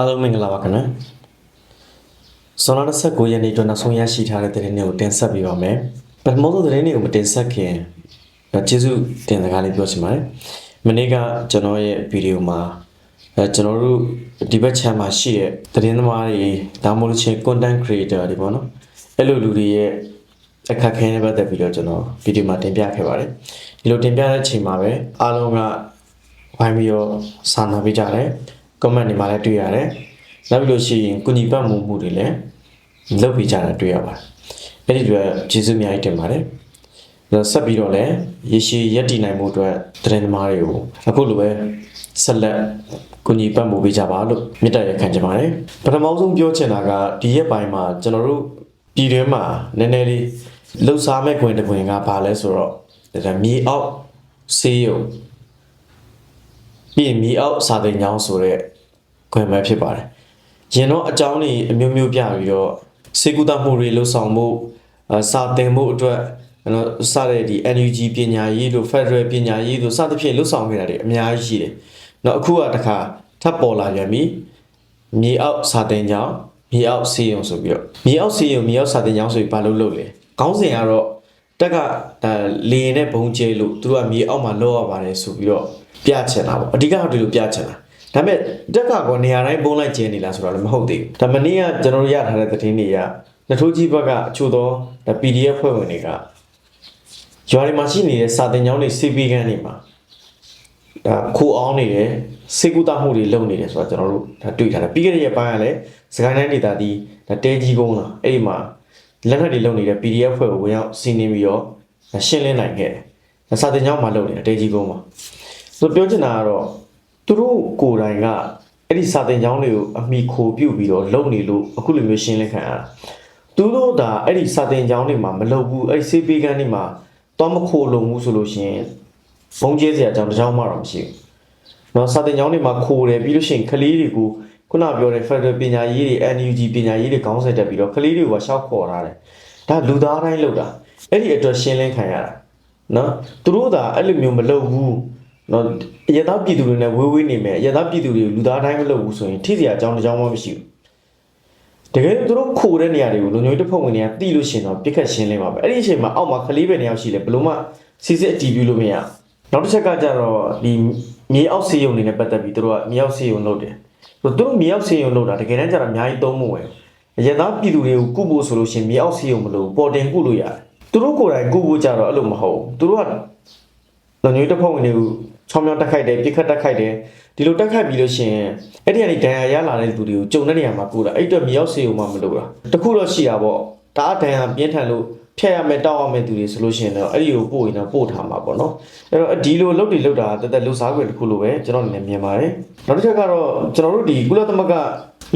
အားလုံးမင်္ဂလာပါခင်ဗျာဇွန်လ29ရက်နေ့အတွက်နောက်ဆုံးရရှိထားတဲ့သတင်းတွေကိုတင်ဆက်ပေးပါမယ်ပထမဆုံးသတင်းတွေကိုမတင်ဆက်ခင်ကျေးဇူးတင်စကားလေးပြောချင်ပါတယ်မနေ့ကကျွန်တော်ရဲ့ဗီဒီယိုမှာအဲကျွန်တော်တို့ဒီဘက် channel မှာရှိတဲ့သတင်းသမားတွေဒါမှမဟုတ်ချင်း content creator တွေပေါ့နော်အဲ့လိုလူတွေရဲ့အခက်အခဲတွေပတ်သက်ပြီးတော့ကျွန်တော်ဗီဒီယိုမှာတင်ပြခဲ့ပါတယ်ဒီလိုတင်ပြတဲ့အချိန်မှာပဲအားလုံးကဝိုင်းပြီးတော့စာနာပေးကြတယ် comment တွေမှာလည်းတွေ့ရတယ်နောက်ပြီးလို့ရှိရင်ကုညီပတ်မှုမှုတွေလည်းလုပ်ပေးကြတာတွေ့ရပါတယ်အဲ့ဒီအတွက်ကျေးဇူးအများကြီးတင်ပါတယ်ဒါဆက်ပြီးတော့လည်းရေရှည်ရက်တည်နိုင်မှုအတွက်သတင်းသမားတွေကိုအခုလိုပဲဆက်လက်ကုညီပတ်မှုပေးကြပါလို့မေတ္တာရက်ခံချင်ပါတယ်ပထမဆုံးပြောချင်တာကဒီရက်ပိုင်းမှာကျွန်တော်တို့ပြည်တွင်းမှာနည်းနည်းလေးလှုပ်ရှားမဲ့ခွင်တစ်ခွင်ကဘာလဲဆိုတော့ဒါမြေအောက်ဆေးရုံပြီးရင်မြေအောက်စာသင်ကျောင်းဆိုတဲ့ ခွင့်မဲ့ဖြစ်ပါတယ်။ရင်တော့အကြောင်းတွေအမျိုးမျိုးပြပြီးတော့စေကူတာမှုတွေလှုပ်ဆောင်မှုအစာသင်မှုအတွက်နော်စတဲ့ဒီ NUG ပညာရေးတို့ Federal ပညာရေးတို့စသဖြင့်လှုပ်ဆောင်ခဲ့တာတွေအများကြီးရှိတယ်။နော်အခုကတခါထပ်ပေါ်လာပြန်ပြီ။မြေအောက်စာသင်ကျောင်းမြေအောက်စီယုံဆိုပြီးတော့မြေအောက်စီယုံမြေအောက်စာသင်ကျောင်းဆိုပြီးဘာလို့လုပ်လဲ။ခေါင်းစဉ်ကတော့တက်ကဒါလေရင်နဲ့ဘုံကျဲလို့သူတို့ကမြေအောက်မှာလောက်ရပါတယ်ဆိုပြီးတော့ပြချင်တာပေါ့အဓိကတော့ဒီလိုပြချင်တာ ဒါပေမဲ့တက်ကကောနေရာတိုင်းပုံလိုက်ကျဲနေလားဆိုတော့လည်းမဟုတ်သေးဘူးဒါမနေ့ကကျွန်တော်တို့ရထားတဲ့သတင်းတွေကနထိုးကြီးဘက်ကအချို့သောဒါ PDF ဖွဲ့ဝင်တွေကရွာတွေမှာရှိနေတဲ့စာတင်ကျောင်းတွေ CP ခန်းတွေမှာဒါခိုးအောင်နေတယ်စေကူတာမှုတွေလုပ်နေတယ်ဆိုတော့ကျွန်တော်တို့ဒါတွေ့ထားတယ်ပြီးခဲ့တဲ့ရက်ပိုင်းကလည်းစကိုင်းတိုင်းဒေသဒီဒါတဲကြီးကုန်းလားအဲ့ဒီမှာလက်နက်တွေလုပ်နေတဲ့ PDF ဖွဲ့ကိုဝင်ရောက်စီးနင်းပြီးတော့ရှင်းလင်းနိုင်ခဲ့တယ်စာတင်ကျောင်းမှာလုပ်နေတာတဲကြီးကုန်းမှာဆိုပြောချင်တာကတော့ သူတို့ကိုယ်တိုင်ကအဲ့ဒီစာတင်ကျောင်းတွေကိုအမိခိုပြုတ်ပြီးတော့လုပ်နေလို့အခုလိုမျိုးရှင်းလင်းခံရတာသူတို့ဒါအဲ့ဒီစာတင်ကျောင်းတွေမှာမလုပ်ဘူးအဲ့ဒီစေးပေးကန်းတွေမှာတော့မခိုလုံဘူးဆိုလို့ရှိရင်ဘုံကျဲစရာအကြောင်းတစ်ကြောင်းမှတော့မရှိဘူး။နော်စာတင်ကျောင်းတွေမှာခိုတယ်ပြီးလို့ရှိရင်ကလေးတွေကိုခုနပြောတဲ့ Federal ပညာရေးတွေ NUG ပညာရေးတွေခေါင်းဆက်တက်ပြီးတော့ကလေးတွေကရှောက်ခေါ်ထားတယ်။ဒါလူသားတိုင်းလုပ်တာ။အဲ့ဒီအတွက်ရှင်းလင်းခံရတာ။နော်သူတို့သာအဲ့လိုမျိုးမလုပ်ဘူး။ နော်ရသပြည်သူတွေနဲ့ဝေးဝေးနေမယ်ရသပြည်သူတွေကိုလူသားတိုင်းမလုပ်ဘူးဆိုရင်ထိစရာအကြောင်းတစ်ကြောင်းမှမရှိဘူး။တကယ်လို့သူတို့ခိုတဲ့နေရာတွေကိုလူမျိုးတစ်ဖက်ဝင်တွေကတိလို့ရှရင်တော့ပြစ်ခတ်ရှင်းလင်းပါပဲ။အဲ့ဒီအချိန်မှာအောက်မှာကလေးပဲနေရာရှိလဲဘလို့မှစစ်စစ်အတီးပြလို့မရဘူး။နောက်တစ်ချက်ကကြတော့ဒီမြေအောက်စေးရုံတွေနဲ့ပတ်သက်ပြီးသူတို့ကမြေအောက်စေးရုံလုပ်တယ်။သူတို့မြေအောက်စေးရုံလုပ်တာတကယ်တမ်းကျတော့အများကြီးသုံးမဝင်ဘူး။ရသားပြည်သူတွေကိုကုဖို့ဆိုလို့ရှိရင်မြေအောက်စေးရုံမလို့ပေါ်တင်ကုလို့ရတယ်။သူတို့ကိုယ်တိုင်ကုဖို့ကြတော့အဲ့လိုမဟုတ်ဘူး။သူတို့ကလုံမျိုးတစ်ဖက်ဝင်တွေကို ချောင်းမြောင်းတက်ခိုက်တယ်ပြစ်ခတ်တက်ခိုက်တယ်ဒီလိုတက်ခိုက်ပြီးလို့ရှိရင်အဲ့ဒီကနေဒဏ်ရာရလာတဲ့လူတွေကိုကြုံတဲ့နေရာမှာကုတာအဲ့အတွက်မြေအောက်စေးရုံမှမလို့တာ။တခုတော့ရှိတာပေါ့။ဒါအဒဏ်ရာပြင်းထန်လို့ဖျက်ရမယ်တောက်ရမယ်သူတွေဆိုလို့ရှိရင်တော့အဲ့ဒီကိုပို့ရင်တော့ပို့ထားမှာပေါ့နော်အဲ့တော့ဒီလိုလုပ်တွေလုပ်တာတက်တက်လှူစားခွင့်တစ်ခုလိုပဲကျွန်တော်အနေနဲ့မြင်ပါတယ်နောက်တစ်ချက်ကတော့ကျွန်တော်တို့ဒီကုလသမဂ္ဂ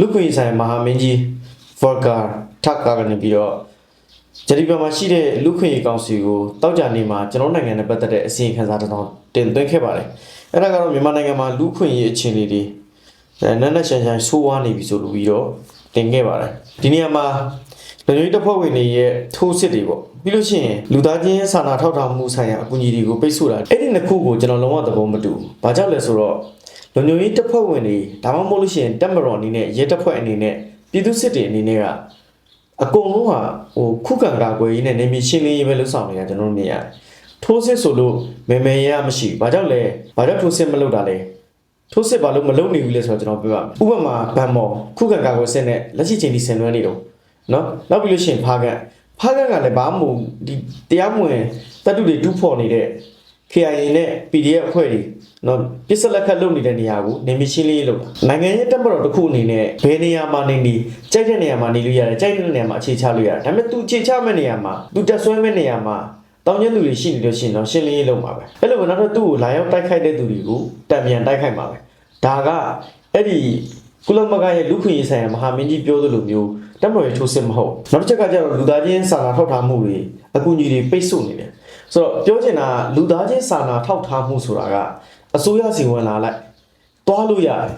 လူခွင့်ရေးဆိုင်မဟာမင်းကြီးဗော်ကာထက်ကာကနေပြီးတော့ ဂျရီပါမှာရှိတဲ့လူခွင့်ရေးကောင်စီကိုတောက်ကြနေမှာကျွန်တော်နိုင်ငံနဲ့ပတ်သက်တဲ့အစီအခံစာတစ်စောင်တင်သွင်းခဲ့ပါတယ်အဲ့ဒါကတော့မြန်မာနိုင်ငံမှာလူခွင့်ရေးအခြေအနေတွေအဲနက်နက်ရှန်ရှန်ဆိုးဝါးနေပြီဆိုလို့ပြီးတော့တင်ခဲ့ပါတယ်ဒီနေရာမှာလူမျိုးတစ်ဖွဲ့ဝင်တွေရဲ့ထိုးစစ်တွေပေါ့ပြီးလို့ရှိရင်လူသားချင်းစာနာထောက်ထားမှုဆိုင်ရာအကူအညီတွေကိုပိတ်ဆို့တာအဲ့ဒီနှစ်ခုကိုကျွန်တော်လုံးဝသဘောမတူဘူး။ဘာကြောင့်လဲဆိုတော့လူမျိုးရေးတစ်ဖွဲ့ဝင်တွေဒါမှမဟုတ်လို့ရှိရင်တက်မတော်အနေနဲ့ရဲတပ်ဖွဲ့အနေနဲ့ပြည်သူစစ်တွေအနေနဲ့က အကုန်လုံးဟာဟိုခုခံကာကွယ်ရေးနဲ့နေမီရှင်းလင်းရေးပဲလုပ်ဆောင်နေတာကျွန်တော်တို့မြင်ရတယ်။ထိုးစစ်ဆိုလို့မေမေရမရှိဘူး။ဘာကြောင့်လဲ။ဘာကြောင့်ထိုးစစ်မလုပ်တာလဲ။ထိုးစစ်ဘာလို့မလုပ်နေဘူးလဲဆိုတော့ကျွန်တော်ပြောပါမယ်ဥပမာဗန်မော်ခုခံကာကွယ်စစ်နဲ့လက်ရှိချိန်ထိဆင်နွှဲနေတော့နော်နောက်ပြီးလို့ရှိရင်ဖားကန်ဖားကန်ကလည်းဘာမှမဒီတရားမဝင်တပ်တုတွေတူးဖော်နေတဲ့ KIA နဲ့ PDF အဖွဲ့တွေ နော်ပစ္စလက်ခတ်လုပ်နေတဲ့နေရာကိုနေမရှင်းလေးလုပ်တာနိုင်ငံရဲ့တပ်မတော်တစ်ခုအနေနဲ့ဘယ်နေရာမှာနေနေကြိုက်တဲ့နေရာမှာနေလို့ရတယ်ကြိုက်တဲ့နေရာမှာအခြေချလို့ရတယ်ဒါပေမဲ့သူအခြေချမဲ့နေရာမှာသူတက်ဆွဲမဲ့နေရာမှာတောင်းကျမ်းသူတွေရှိနေလို့ရှိရင်တော့ရှင်းလင်းရေးလုပ်မှာပဲအဲ့လိုပဲနောက်တော့သူ့ကိုလာရောက်တိုက်ခိုက်တဲ့သူတွေကိုတံပြန်တိုက်ခိုက်မှာပဲဒါကအဲ့ဒီကုလမဂ္ဂရဲ့လူခွင့်ရေးဆိုင်ရာမဟာမင်းကြီးပြောသလိုမျိုးတက်မတော်ရဲ့ထိုးစစ်မဟုတ်နောက်တစ်ချက်ကကျတော့လူသားချင်းစာနာထောက်ထားမှုတွေအကူအညီတွေပိတ်ဆို့နေတယ်ဆိုတော့ပြောချင်တာလူသားချင်းစာနာထောက်ထားမှုဆိုတာက အစိုးရစီဝင်လာလိုက်တွားလို့ရတယ်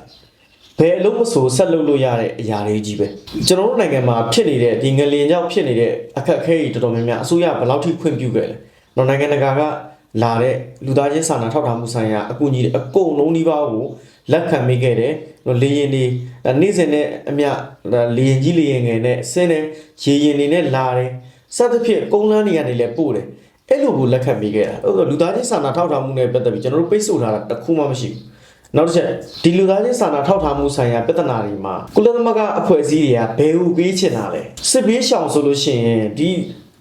ဘယ်အလုံးမဆိုဆက်လုပ်လို့ရတဲ့အရာတွေကြီးပဲကျွန်တော်တို့နိုင်ငံမှာဖြစ်နေတဲ့ဒီငလင်ကြောင့်ဖြစ်နေတဲ့အခက်အခဲတွေတော်တော်များများအစိုးရဘယ်လောက်ထိခွင့်ပြုခဲ့လဲတော့နိုင်ငံတကာကလာတဲ့လူသားချင်းစာနာထောက်ထားမှုဆိုင်ရာအကူအညီတွေအကုန်လုံးဒီပါကိုလက်ခံမိခဲ့တယ်လေရင်တွေဒါနေ့စဉ်နဲ့အမျှဒါလေရင်ကြီးလေရင်ငယ်နဲ့ဆင်းတယ်ရေရင်တွေနဲ့လာတယ်စသဖြင့်ကုန်းလန်းတွေကနေလည်းပို့တယ် အဲ့လိုကိုလက်ခံမိခဲ့တာအဲ့တော့လူသားချင်းစာနာထောက်ထားမှုနဲ့ပတ်သက်ပြီးကျွန်တော်တို့ပိတ်ဆို့ထားတာတစ်ခုမှမရှိဘူးနောက်တစ်ချက်ဒီလူသားချင်းစာနာထောက်ထားမှုဆိုင်ရာပြဿနာတွေမှာကုလသမဂ္ဂအဖွဲ့အစည်းတွေကဘယ်ဟုပေးချင်တာလဲစစ်ဘေးရှောင်ဆိုလို့ရှိရင်ဒီ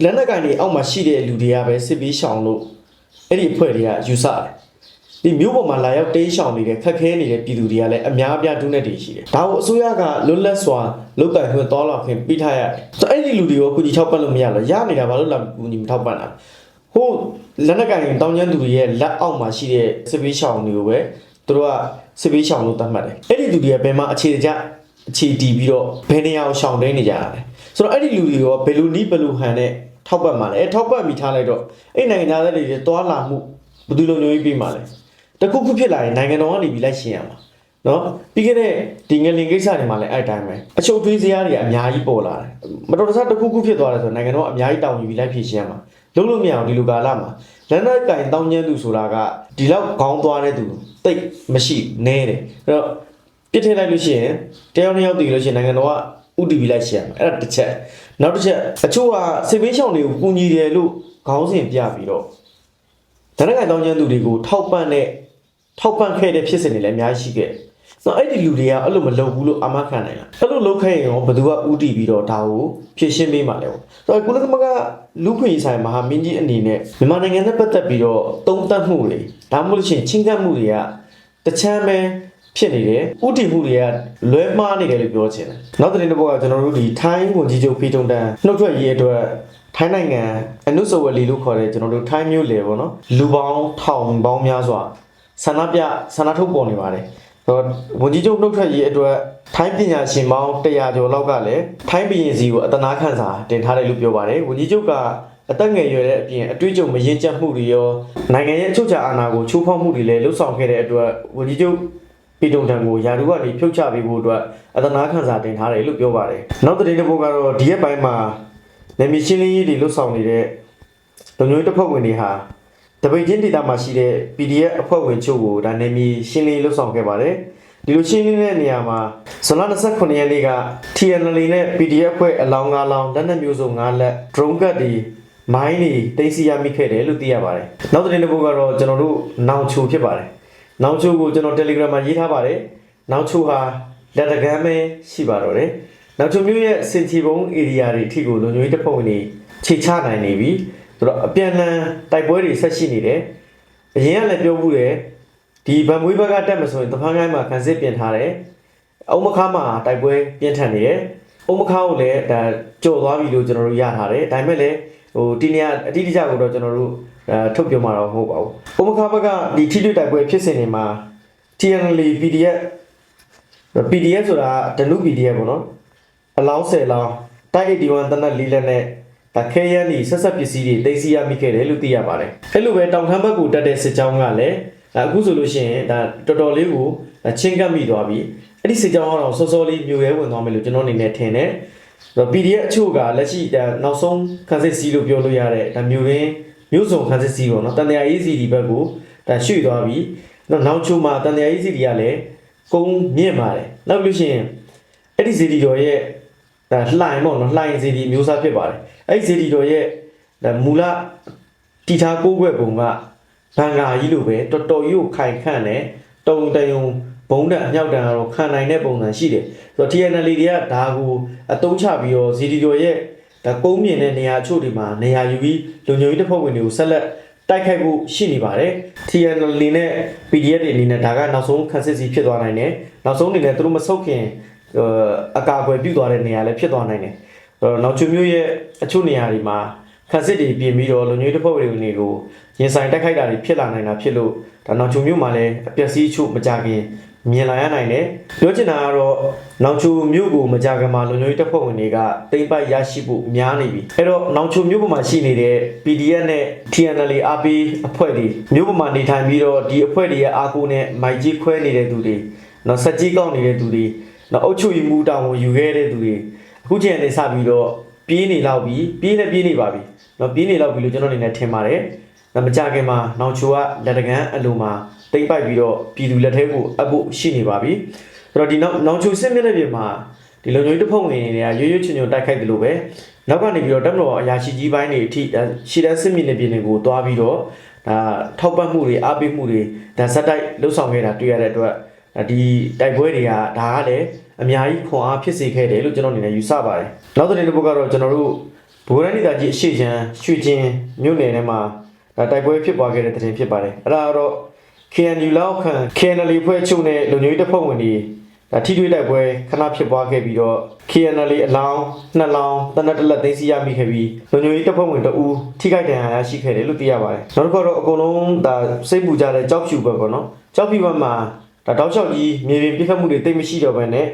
လက်နက်ကိုင်တွေအောက်မှာရှိတဲ့လူတွေကပဲစစ်ဘေးရှောင်လို့အဲ့ဒီအဖွဲ့တွေကယူဆတယ်ဒီမျိုးပေါ်မှာလာရောက်တေးရှောင်နေတဲ့ခက်ခဲနေတဲ့ပြည်သူတွေကလည်းအများအပြားဒုနဲ့တည်ရှိတယ်။ဒါကိုအစိုးရကလွတ်လပ်စွာလုတ်ကင်ခွင့်တော်လာခွင့်ပေးထားရတယ်။ဆိုတော့အဲ့ဒီလူတွေကိုကုညီထောက်ပံ့လို့မရလို့ရနေတာဘာလို့လာကုညီမထောက်ပံ့တာလဲ။ ဟိုလက်နက်ကင်တောင်းကျမ်းသူတွေရဲ့လက်အောက်မှာရှိတဲ့စစ်ပေးရှောင်တွေကိုပဲသူတို့ကစစ်ပေးရှောင်လို့သတ်မှတ်တယ်။အဲ့ဒီလူတွေကဘယ်မှာအခြေတကျအခြေတည်ပြီးတော့ဘယ်နေရာကိုရှောင်တင်းနေကြတာလဲ။ဆိုတော့အဲ့ဒီလူတွေရောဘယ်လိုနီးဘယ်လိုဟန်နဲ့ထောက်ပံ့မှာလဲ။အဲထောက်ပံ့ပြီးထားလိုက်တော့အဲ့နိုင်ငံသားတွေတွေတွာလာမှုဘယ်သူလုံမျိုးပြီးမှာလဲ။တခုခုဖြစ်လာရင်နိုင်ငံတော်ကနေပြီးလိုက်ရှင်းရမှာနော်ပြီးခဲ့တဲ့ဒီငလင်ကိစ္စတွေမှာလည်းအဲ့အတိုင်းပဲအချုပ်သွေးစရာတွေကအများကြီးပေါ်လာတယ်မတော်တဆတခုခုဖြစ်သွားတယ်ဆိုတော့နိုင်ငံတော်ကအများကြီးတောင်းယူပြီးလိုက်ဖြည့်ရှင်းရမှာ လုံးလို့မရအောင်ဒီလိုကာလမှာလက်နက်ကင်တောင်းကျမ်းသူဆိုတာကဒီလောက်ခေါင်းသွားတဲ့သူတိတ်မရှိနဲတယ်အဲ့တော့ပြစ်ထည့်လိုက်လို့ရှိရင်တယောက်တစ်ယောက်တည်လို့ရှိရင်နိုင်ငံတော်ကဥတီပြီးလိုက်ရှင်းရမှာအဲ့ဒါတစ်ချက်နောက်တစ်ချက်အချို့ကစစ်ဘေးရှောင်တွေကိုကူညီတယ်လို့ခေါင်းစဉ်ပြပြီးတော့ဓနကတောင်းကျမ်းသူတွေကိုထောက်ပံ့တဲ့ထောက်ပံ့ခဲ့တဲ့ဖြစ်စဉ်တွေလည်းအများကြီးရှိခဲ့တယ်။ ဆိုတော့အဲ့ဒီလူတွေကအဲ့လိုမလုပ်ဘူးလို့အာမခံနိုင်လား။အဲ့လိုလုပ်ခဲ့ရင်ရောဘယ်သူကဥတီပြီးတော့ဒါကိုဖြည့်ရှင်းပေးမှာလဲပေါ့။ဆိုတော့ကုလသမဂ္ဂလူခွင့်ရေးဆိုင်မဟာမင်းကြီးအနေနဲ့မြန်မာနိုင်ငံနဲ့ပတ်သက်ပြီးတော့တုံ့တက်မှုတွေဒါမှမဟုတ်လို့ရှိရင်ချင်းကပ်မှုတွေကတချမ်းပဲဖြစ်နေတယ်ဥတီမှုတွေကလွဲမှားနေတယ်လို့ပြောချင်တယ်။နောက်တဲ့တစ်ပုဒ်ကကျွန်တော်တို့ဒီထိုင်းဝန်ကြီးချုပ်ဖီတုံတန်နှုတ်ထွက်ရေးအတွက်ထိုင်းနိုင်ငံအနုစဝလီလို့ခေါ်တဲ့ကျွန်တော်တို့ထိုင်းမျိုးလေပေါ့နော်လူပေါင်းထောင်ပေါင်းများစွာဆန္ဒပြဆန္ဒထုတ်ပေါ်နေပါတယ်ဟို ဝန်ကြီးချုပ်နှုတ်ထွက်ရေးအတွက်ထိုင်းပညာရှင်ပေါင်း100ကျော်လောက်ကလည်းထိုင်းပြည်ရင်စီကိုအတနာခန့်စာတင်ထားတယ်လို့ပြောပါတယ်ဝန်ကြီးချုပ်ကအသက်ငယ်ရွယ်တဲ့အပြင်အတွေ့အကြုံမရင်ကျက်မှုတွေရောနိုင်ငံရဲ့အချုပ်အခြာအာဏာကိုချိုးဖောက်မှုတွေလည်းလှုပ်ဆောင်ခဲ့တဲ့အတွက်ဝန်ကြီးချုပ်ပြည်တုံတံကိုယာဒူကနေဖြုတ်ချပေးဖို့အတွက်အတနာခန့်စာတင်ထားတယ်လို့ပြောပါတယ်နောက်တဲ့တစ်ပုဒ်ကတော့ဒီရက်ပိုင်းမှာနေမီရှင်းလင်းရေးတွေလှုပ်ဆောင်နေတဲ့လူမျိုးတစ်ဖွဲ့ဝင်တွေဟာ တပိတ်ချင်းဒေတာမှာရှိတဲ့ PDF အဖွဲ့ဝင်ချုပ်ကိုဒါနေမီရှင်းလင်းရေးလှုပ်ဆောင်ခဲ့ပါတယ်ဒီလိုရှင်းလင်းတဲ့နေရာမှာဇွန်လ29ရက်နေ့က TNL နဲ့ PDF အဖွဲ့အလောင်း၅လောင်းလက်နက်မျိုးစုံ၅လက် drone ကတ်တွေမိုင်းတွေတင်စီရမိခဲ့တယ်လို့သိရပါတယ်နောက်တဲ့တစ်ပုဒ်ကတော့ကျွန်တော်တို့နောင်ချိုဖြစ်ပါတယ်နောင်ချိုကိုကျွန်တော် Telegram မှာရေးထားပါတယ်နောင်ချိုဟာလက်တကမ်းပဲရှိပါတော့တယ်နောက်ချုံမျိုးရဲ့စင်ချီဘုံ area တွေအထိကိုလုံခြုံရေးတပ်ဖွဲ့ဝင်တွေခြေချနိုင်နေပြီ ဆိုတော့အပြန်အလှန်တိုက်ပွဲတွေဆက်ရှိနေတယ်အရင်ကလည်းပြောမှုတယ်ဒီဗန်မွေးဘက်ကတက်မဆိုရင်တဖန်းကိုင်းမှာခံစစ်ပြင်ထားတယ်အုံမခါမှာတိုက်ပွဲပြင်းထန်နေတယ်အုံမခါကိုလည်းဒါကြော်သွားပြီလို့ကျွန်တော်တို့ရထားတယ်ဒါပေမဲ့လည်းဟိုဒီနေရာအတိအကျကိုတော့ကျွန်တော်တို့အဲထုတ်ပြောမှာတော့မဟုတ်ပါဘူးအုံမခါဘက်ကဒီထိတွေ့တိုက်ပွဲဖြစ်စဉ်တွေမှာ TNL PDF PDF ဆိုတာဒနု PDF ပေါ့နော်အလောင်း10လောင်းတိုက်81တနက်လေးလက်နဲ့ ဒါခဲရန်ဒီဆက်ဆက်ပစ္စည်းတွေသိသိရမိခဲ့တယ်လို့သိရပါတယ်။အဲ့လိုပဲတောင်ခမ်းဘက်ကိုတက်တဲ့စစ်ကြောင်းကလည်းဒါအခုဆိုလို့ရှိရင်ဒါတော်တော်လေးကိုဒါချင်းကပ်မိသွားပြီ။အဲ့ဒီစစ်ကြောင်းကတော့စောစောလေးမြို့ရဲဝင်သွားမယ်လို့ကျွန်တော်အနေနဲ့ထင်တယ်။ဒါ PDF အချို့ကလက်ရှိဒါနောက်ဆုံးခန်းစစ်စီးလို့ပြောလို့ရတဲ့ဒါမြို့ရင်းမြို့စုံခန်းစစ်စီးပေါ့နော်တန်တရာရေးစီဒီဘက်ကိုဒါရွှေ့သွားပြီ။နောက်နောက်ချို့မှာတန်တရာရေးစီဒီကလည်းကုန်းမြင့်ပါတယ်။နောက်လို့ရှိရင်အဲ့ဒီစီဒီတော်ရဲ့ ဒါလှိုင်ပေါ့နော်လှိုင်စီဒီမျိုးစားဖြစ်ပါတယ်အဲ့ဒီစီဒီတော်ရဲ့ဒါမူလတီထားကိုးကွက်ပုံကဘန်ကာကြီးလိုပဲတော်တော်ကြီးကိုခိုင်ခန့်တယ်တုံတယုံဘုံတက်အမြောက်တန်ကတော့ခံနိုင်တဲ့ပုံစံရှိတယ်ဆိုတော့ TNL တွေကဒါကိုအတုံးချပြီးတော့စီဒီတော်ရဲ့ဒါကုန်းမြင့်တဲ့နေရာအချို့တွေမှာနေရာယူပြီးလူညိုကြီးတစ်ဖက်ဝင်တွေကိုဆက်လက်တိုက်ခိုက်ဖို့ရှိနေပါတယ် TNL နဲ့ PDF တွေအနေနဲ့ဒါကနောက်ဆုံးခန်းစစ်စီဖြစ်သွားနိုင်တယ်နောက်ဆုံးအနေနဲ့သူတို့မဆုတ်ခင်ဟို အကာအကွယ်ပြုတ်သွားတဲ့နေရာလည်းဖြစ်သွားနိုင်တယ်။အဲ့တော့နောက်ချုံမျိုးရဲ့အချို့နေရာတွေမှာခက်စစ်တွေပြင်ပြီးတော့လူမျိုးတစ်ဖွဲ့တွေကိုရင်ဆိုင်တက်ခိုက်တာတွေဖြစ်လာနိုင်တာဖြစ်လို့ဒါနောက်ချုံမျိုးမှာလည်းအပျက်စီးအချို့မကြခင်မြင်လာရနိုင်တယ်။ပြောချင်တာကတော့နောက်ချုံမျိုးကိုမကြခင်မှာလူမျိုးတစ်ဖွဲ့ဝင်တွေကတိမ့်ပိုက်ရရှိဖို့များနေပြီ။အဲ့တော့နောက်ချုံမျိုးပေါ်မှာရှိနေတဲ့ PDF နဲ့ TNL RP အဖွဲ့တွေမျိုးပေါ်မှာနေထိုင်ပြီးတော့ဒီအဖွဲ့တွေရဲ့အားကိုးနဲ့မိုက်ကြီးခွဲနေတဲ့သူတွေနော်စက်ကြီးကောက်နေတဲ့သူတွေ နော်အုတ်ချူရီမူတောင်ကိုယူခဲ့တဲ့သူတွေအခုချိန်ကနေစပြီးတော့ပြေးနေလောက်ပြီပြေးနေပြေးနေပါပြီနော်ပြေးနေလောက်ပြီလို့ကျွန်တော်အနေနဲ့ထင်ပါတယ်နော်မကြခင်မှာနောင်ချိုကလက်တကန်းအလိုမှာတိမ့်ပိုက်ပြီးတော့ပြည်သူလက်ထဲကိုအပ်ဖို့ရှိနေပါပြီဆိုတော့ဒီနောက်နောင်ချိုစစ်မြစ်တဲ့ပြင်မှာဒီလုံခြုံရေးတပ်ဖွဲ့ဝင်တွေကရွရွချွန်ချွန်တိုက်ခိုက်တယ်လို့ပဲနောက်ကနေပြီးတော့တပ်မတော်အရာရှိကြီးပိုင်းတွေအထိဒါရှီတန်းစစ်မြစ်တဲ့ပြင်တွေကိုတွားပြီးတော့ဒါထောက်ပံ့မှုတွေအားပေးမှုတွေဒါဇက်တိုက်လှုပ်ဆောင်ခဲ့တာတွေ့ရတဲ့အတွက် ဒါဒီတိုက်ပွဲတွေကဒါကလည်းအများကြီးခွန်အားဖြစ်စေခဲ့တယ်လို့ကျွန်တော်အနေနဲ့ယူဆပါတယ်နောက်တဲ့တစ်ပုတ်ကတော့ကျွန်တော်တို့ဘိုးရန်ဒီတာကြီးအရှိချမ်းရွှေချင်းမြို့နယ်ထဲမှာဒါတိုက်ပွဲဖြစ်ပွားခဲ့တဲ့တဲ့တင်ဖြစ်ပါတယ်အဲ့ဒါကတော့ KNU လောက်ခံ KNL ဖွဲ့ချုပ်နဲ့လူမျိုးရေးတပ်ဖွဲ့ဝင်တွေဒါထိတွေ့တိုက်ပွဲခဏဖြစ်ပွားခဲ့ပြီးတော့ KNL အလောင်းနှစ်လောင်းတနက်တစ်လက်သိမ်းဆီးရမိခဲ့ပြီးလူမျိုးရေးတပ်ဖွဲ့ဝင်တအူးထိခိုက်ဒဏ်ရာရရှိခဲ့တယ်လို့သိရပါတယ်နောက်တစ်ခါတော့အကုန်လုံးဒါစိတ်ပူကြတဲ့ကြောက်ဖြူဘက်ပေါ့နော်ကြောက်ဖြူဘက်မှာ ဒါတောက်လျှောက်ကြီးမြေပြင်ပြစ်ခတ်မှုတွေတိတ်မရှိတော့ဘဲနဲ့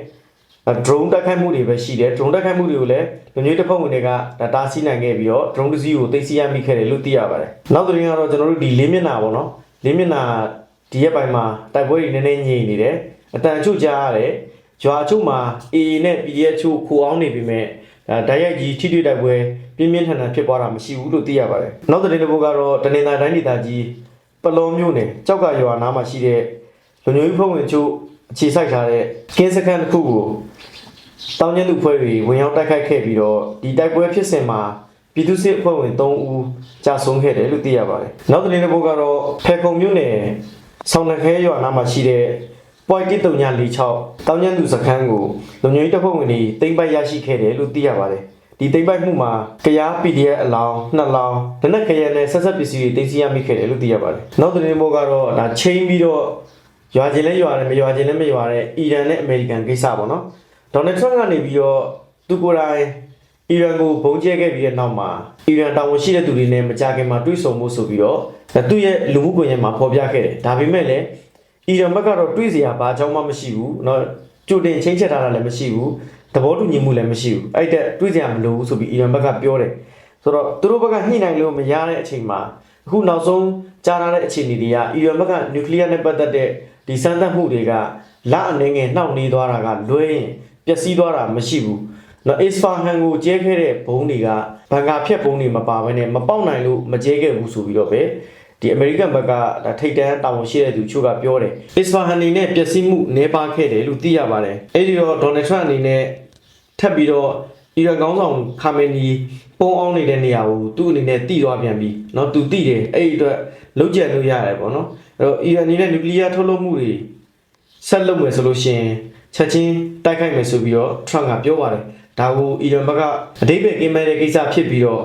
အဲ drone တိုက်ခိုက်မှုတွေပဲရှိတယ် drone တိုက်ခိုက်မှုတွေကိုလည်းလူမျိုးရေးတပ်ဖွဲ့ဝင်တွေကဒါတားဆီးနိုင်ခဲ့ပြီးတော့ drone တစ်စီးကိုသိမ်းဆီးရမိခဲ့တယ်လို့သိရပါတယ်နောက်တစ်ရင်ကတော့ကျွန်တော်တို့ဒီလေးမျက်နှာပေါ့နော်လေးမျက်နှာဒီရက်ပိုင်းမှာတိုက်ပွဲတွေနည်းနည်းငြိမ်နေတယ်အတန်အချို့ကြားရတယ်ရွာအချို့မှာ AA နဲ့ PDF ချို့ခိုအောင်နေပြီမဲ့ဒါဓာတ်ရိုက်ကြီးထိတွေ့တိုက်ပွဲပြင်းပြင်းထန်ထန်ဖြစ်ပွားတာမရှိဘူးလို့သိရပါတယ်နောက်တဲ့တစ်ပုဒ်ကတော့တနင်္သာတိုင်းဒေသကြီးပလောမျိုးနယ်ကြောက်ကရွာနားမှာရှိတဲ့ လူမျိုးရေးဖွဲ့ဝင်ချို့အခြေစိုက်ထားတဲ့ကင်းစခန်းတစ်ခုကိုတောင်းကျင်းသူဖွဲ့တွေဝင်ရောက်တိုက်ခိုက်ခဲ့ပြီးတော့ဒီတိုက်ပွဲဖြစ်စဉ်မှာပြည်သူစစ်အဖွဲ့ဝင်3ဦးကြာဆုံးခဲ့တယ်လို့သိရပါတယ်နောက်တဲ့တစ်ပုဒ်ကတော့ဖေခုံမျိုးနယ်ဆောင်းလက်ခဲရွာနားမှာရှိတဲ့ point 13946တောင်းကျန်းသူစခန်းကိုလုံခြုံရေးတပ်ဖွဲ့ဝင်တွေတိမ့်ပိုက်ရရှိခဲ့တယ်လို့သိရပါတယ်ဒီတိမ့်ပိုက်မှုမှာကြား PDF အလောင်းနှစ်လောင်းလက်နက်ခဲယမ်းနဲ့ဆက်ဆက်ပစ္စည်းတွေတင်စီရမိခဲ့တယ်လို့သိရပါတယ်နောက်သတင်းဘောကတော့ဒါချိန်ပြီးတော့ ရွာချင်းလဲရွာတယ်မရွာချင်းလဲမရွာတဲ့အီရန်နဲ့အမေရိကန်ကိစ္စပေါ့နော်ဒေါ်နယ်ထရန့်ကနေပြီးတော့သူကိုယ်တိုင်အီရန်ကိုဘုံကျဲခဲ့ပြီးတဲ့နောက်မှာအီရန်တာဝန်ရှိတဲ့သူတွေနဲ့မကြခင်မှာတွေ့ဆုံမှုဆိုပြီးတော့သူ့ရဲ့လူမှုကွန်ရက်မှာဖော်ပြခဲ့တယ်ဒါပေမဲ့လည်း အီရန်ဘက်ကတော့တွေးစရာဘာကြောင့်မှမရှိဘူးเนาะကြိုတင်ချင်းချက်ထားတာလည်းမရှိဘူးသဘောတူညီမှုလည်းမရှိဘူးအဲ့တဲ့တွေးစရာမလိုဘူးဆိုပြီးအီရန်ဘက်ကပြောတယ်ဆိုတော့သူတို့ဘက်ကညှိနှိုင်းလို့မရတဲ့အချိန်မှာအခုနောက်ဆုံးကြားထားတဲ့အခြေအနေတွေကအီရန်ဘက်ကနျူကလ িয়ার နဲ့ပတ်သက်တဲ့ ဒီစမ်းသပ်မှုတွေကလအနေငယ်နှောက်နေသွားတာကလွဲရင်ပျက်စီးသွားတာမရှိဘူးနော်အစ္စဖာဟန်ကိုကျဲခဲ့တဲ့ဘုံတွေကဘန်ကာဖြတ်ဘုံတွေမပါဘဲနဲ့မပေါက်နိုင်လို့မကျဲခဲ့ဘူးဆိုပြီးတော့ပဲဒီအမေရိကန်ဘက်ကဒါထိတ်တန်းတာဝန်ရှိတဲ့သူချို့ကပြောတယ်အစ္စဖာဟန်နေနဲ့ပျက်စီးမှုနေပါခဲ့တယ်လို့သိရပါတယ်အဲ့ဒီတော့ဒေါ်နယ်ထရန့်အနေနဲ့ထပ်ပြီးတော့အီရန်ကောင်းဆောင်ခါမနီ ပုံအောင်နေတဲ့နေရာကိုသူ့အနေနဲ့တိသွားပြန်ပြီเนาะသူတိတယ်အဲ့ဒီအတွက်လုံးကျန်လို့ရတယ်ပေါ့နော်အဲ့တော့အီရန်အနေနဲ့နျူကလ িয়ার ထုတ်လုပ်မှုတွေဆက်လုပ်မယ်ဆိုလို့ရှိရင်ချက်ချင်းတိုက်ခိုက်မယ်ဆိုပြီးတော့ထရန့်ကပြောပါတယ်ဒါကိုအီရန်ဘက်ကအတိတ်ပဲကင်းမဲ့တဲ့ကိစ္စဖြစ်ပြီးတော့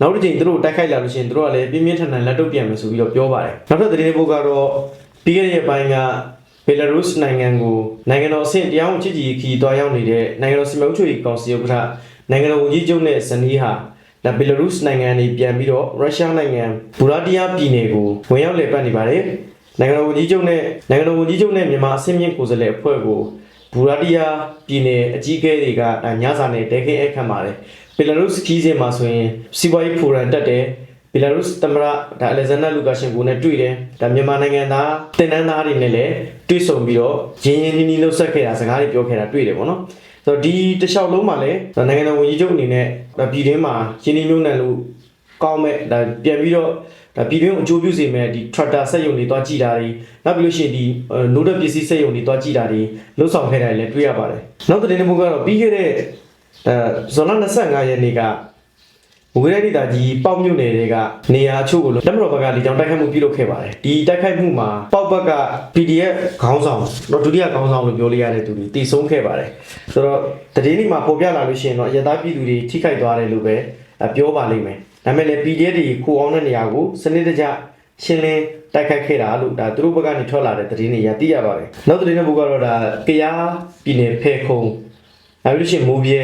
နောက်တစ်ချိန်သူတို့တိုက်ခိုက်လာလို့ရှိရင်သူတို့ကလည်းပြင်းပြင်းထန်ထန်လက်တုပ်ပြန်မယ်ဆိုပြီးတော့ပြောပါတယ်နောက်ထပ်သတင်းတစ်ပုဒ်ကတော့ပြီးခဲ့တဲ့ရက်ပိုင်းကဘယ်လာရုစ်နိုင်ငံကိုနိုင်ငံတော်အဆင့်တရားဝင်ချစ်ကြည်ရေးခီးတွားရောက်နေတဲ့နိုင်ငံတော်စီမံအုပ်ချုပ်ရေးကောင်စီဥက္ကဋ္ဌနိုင်ငံတော်ဝန်ကြီးချုပ်နဲ့ဇနီးဟာ ဒါဘယ်လာရုစ်နိုင်ငံနေပြန်ပြီးတော့ရုရှားနိုင်ငံဘူရာတီယာပြည်နယ်ကိုဝင်ရောက်လည်ပတ်နေပါတယ်နိုင်ငံတော်ဝန်ကြီးချုပ်နဲ့နိုင်ငံတော်ဝန်ကြီးချုပ်နဲ့မြန်မာအဆင့်မြင့်ကိုယ်စားလှယ်အဖွဲ့ကိုဘူရာတီယာပြည်နယ်အကြီးအကဲတွေကဒါညစာနဲ့တဲခဲအခမ်းပါတယ်ဘီလာရုစ်ခီးစဉ်မှာဆိုရင်စီးပွားရေးဖိုရမ်တက်တယ်ဘီလာရုစ်သမ္မတဒါအလက်ဇန်ဒါလူကာရှင်ကိုနဲ့တွေ့တယ်ဒါမြန်မာနိုင်ငံသားတင်နန်းသားတွေနဲ့လည်းတွေ့ဆုံပြီးတော့ရင်းရင်းနှီးနှီးလှုပ်ဆက်ခဲ့တာစကားတွေပြောခဲ့တာတွေ့တယ်ပေါ့နော် ဆိုတော့ဒီတစ်လျှောက်လုံးမှာလည်းဒါနိုင်ငံတော်ဝန်ကြီးချုပ်အနေနဲ့ဒါပြည်တွင်းမှာရင်းနှီးမြှုပ်နှံလို့ကောင်းမဲ့ဒါပြန်ပြီးတော့ဒါပြည်တွင်းကိုအကျိုးပြုစေမဲ့ဒီ tractor စက်ရုံတွေတွားကြည့်တာတွေနောက်ပြီးလို့ရှိရင်ဒီနိုးတဲ့ပစ္စည်းစက်ရုံတွေတွားကြည့်တာတွေလှုပ်ဆောင်ခဲ့တာတွေလည်းတွေ့ရပါတယ်နောက်တဲ့တစ်ခုကတော့ပြီးခဲ့တဲ့အဲဇွန်လ25ရက်နေ့က မူရတဲ့ဒေသကြီးပေါက်မြုပ်နယ်တွေကနေရာအချို့ကိုလက်မတော်ဘက်ကဒီကြောင်တိုက်ခိုက်မှုပြုလုပ်ခဲ့ပါတယ်ဒီတိုက်ခိုက်မှုမှာပေါက်ဘက်က PDF ခေါင်းဆောင်တော့ဒုတိယခေါင်းဆောင်လို့ပြောလို့ရတဲ့သူတွေတည်ဆုံးခဲ့ပါတယ်ဆိုတော့တတိယနေ့မှာပေါ်ပြလာလို့ရှိရင်တော့အရသားပြည်သူတွေထိခိုက်သွားတယ်လို့ပဲပြောပါလိမ့်မယ်ဒါပေမဲ့လည်း PDF တွေခိုအောင်တဲ့နေရာကိုစနစ်တကျရှင်းလင်းတိုက်ခိုက်ခဲ့တာလို့ဒါသူတို့ဘက်ကနေထွက်လာတဲ့သတင်းတွေရသိရပါတယ်နောက်သတင်းတစ်ပုဒ်ကတော့ဒါကရားပြည်နယ်ဖဲခုံနောက်ပြီးလို့ရှိရင်မူပြဲ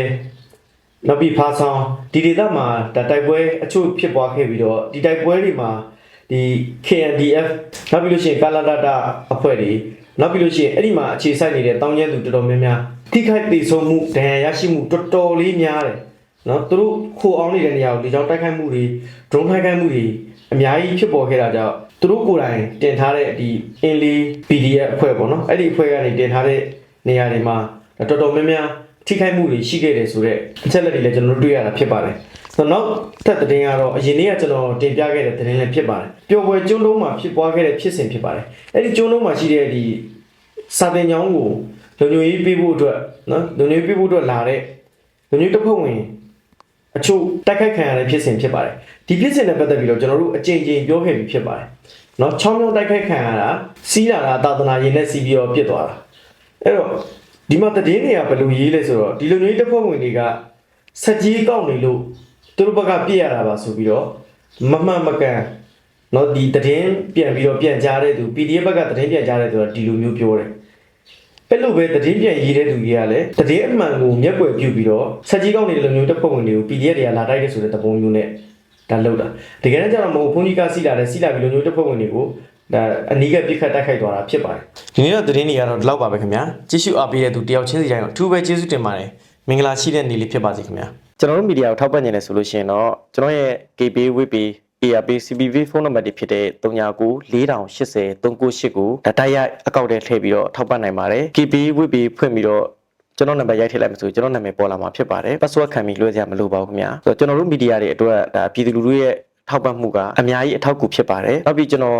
နောက်ပြီးဖာဆောင်ဒီဒေသမှာဒါတိုက်ပွဲအချို့ဖြစ်ပွားခဲ့ပြီးတော့ဒီတိုက်ပွဲတွေမှာဒီ KNDF နောက်ပြီးလို့ရှိရင်ကာလာဒတာအဖွဲ့တွေနောက်ပြီးလို့ရှိရင်အဲ့ဒီမှာအခြေစိုက်နေတဲ့တောင်းကျမ်းသူတော်တော်များများထိခိုက်ဒေဆုံးမှုဒဏ်ရာရရှိမှုတော်တော်လေးများတယ်နော်သူတို့ခိုအောင်နေတဲ့နေရာကိုဒီကြောင့်တိုက်ခိုက်မှုတွေ drone တိုက်ခိုက်မှုတွေအများကြီးဖြစ်ပေါ်ခဲ့တာကြောင့်သူတို့ကိုယ်တိုင်တင်ထားတဲ့ဒီအင်လီ PDF အဖွဲ့ပေါ့နော်အဲ့ဒီအဖွဲ့ကနေတင်ထားတဲ့နေရာတွေမှာတော်တော်များများ ထိခိုက်မှုတွေရှိခဲ့တယ်ဆိုတော့အချက်လက်တွေလည်းကျွန်တော်တို့တွေ့ရတာဖြစ်ပါတယ်ဆိုတော့နောက်ထပ်သတင်းကတော့အရင်နေ့ကကျွန်တော်တင်ပြခဲ့တဲ့သတင်းလည်းဖြစ်ပါတယ်ပျော်ပွဲကျွန်းလုံးမှာဖြစ်ပွားခဲ့တဲ့ဖြစ်စဉ်ဖြစ်ပါတယ်အဲ့ဒီကျွန်းလုံးမှာရှိတဲ့ဒီစာတင်ကျောင်းကိုလုံခြုံရေးပေးဖို့အတွက်နော်လုံခြုံရေးပေးဖို့အတွက်လာတဲ့လုံခြုံရေးတပ်ဖွဲ့ဝင်အချို့တိုက်ခိုက်ခံရတဲ့ဖြစ်စဉ်ဖြစ်ပါတယ်ဒီဖြစ်စဉ်နဲ့ပတ်သက်ပြီးတော့ကျွန်တော်တို့အကြိမ်ကြိမ်ပြောခဲ့ပြီးဖြစ်ပါတယ်နော်ချောင်းချောင်းတိုက်ခိုက်ခံရတာစီးလာတာသာသနာရင်နဲ့စီးပြီးတော့ပြစ်သွားတာအဲ့တော့ ဒီမှာတည်င်းတွေကဘယ်လိုရေးလဲဆိုတော့ဒီလုံခြုံရေးတပ်ဖွဲ့ဝင်တွေကဆက်ကြီးကောက်နေလို့သူတို့ဘက်ကပြစ်ရတာပါဆိုပြီးတော့မမှန်မကန်နော်ဒီတည်င်းပြန်ပြီးတော့ပြန်ကြားတဲ့သူ PDF ဘက်ကတည်င်းပြန်ကြားတဲ့သူကဒီလိုမျိုးပြောတယ်အဲ့လိုပဲတည်င်းပြန်ရေးတဲ့သူကြီးကလည်းတည်င်းအမှန်ကိုမျက်ွယ်ပြုတ်ပြီးတော့ဆက်ကြီးကောင်းနေတဲ့လူမျိုးတပ်ဖွဲ့ဝင်တွေကို PDF တွေကလာတိုက်တဲ့ဆိုတဲ့သဘောမျိုးနဲ့ဒါလောက်တာတကယ်တမ်းကျတော့မဟုတ်ဘုန်းကြီးကစီလာတဲ့စီလာပြီးလူမျိုးတပ်ဖွဲ့ဝင်တွေကို ဒါအနီးကပြစ်ခတ်တိုက်ခိုက်သွားတာဖြစ်ပါတယ်ဒီနေ့တော့တည်င်းတွေကတော့ဒီလောက်ပါပဲခင်ဗျာကြည့်ရှုအားပေးတဲ့သူတယောက်ချင်းစီတိုင်းတော့အထူးပဲကျေးဇူးတင်ပါတယ်မင်္ဂလာရှိတဲ့နေ့လေးဖြစ်ပါစေခင်ဗျာကျွန်တော်တို့မီဒီယာကိုထောက်ပံ့နေတယ်ဆိုလို့ရှိရင်တော့ကျွန်တော်ရဲ့ KB WP ARP CPV ဖုန်းနံပါတ်တွေဖြစ်တဲ့39 4080 398ကိုဒါတိုက်ရိုက်အကောင့်ထဲထည့်ပြီးတော့ထောက်ပံ့နိုင်ပါတယ် KB WP ဖွင့်ပြီးတော့ကျွန်တော်နံပါတ်ရိုက်ထည့်လိုက်မှဆိုကျွန်တော်နာမည်ပေါ်လာမှာဖြစ်ပါတယ် password ခံပြီးလွှဲစရာမလိုပါဘူးခင်ဗျာဆိုတော့ကျွန်တော်တို့မီဒီယာတွေအတွက်ဒါပြည်သူလူထုရဲ့ထောက်ပံ့မှုကအများကြီးအထောက်အကူဖြစ်ပါတယ်နောက်ပြီးကျွန်တော်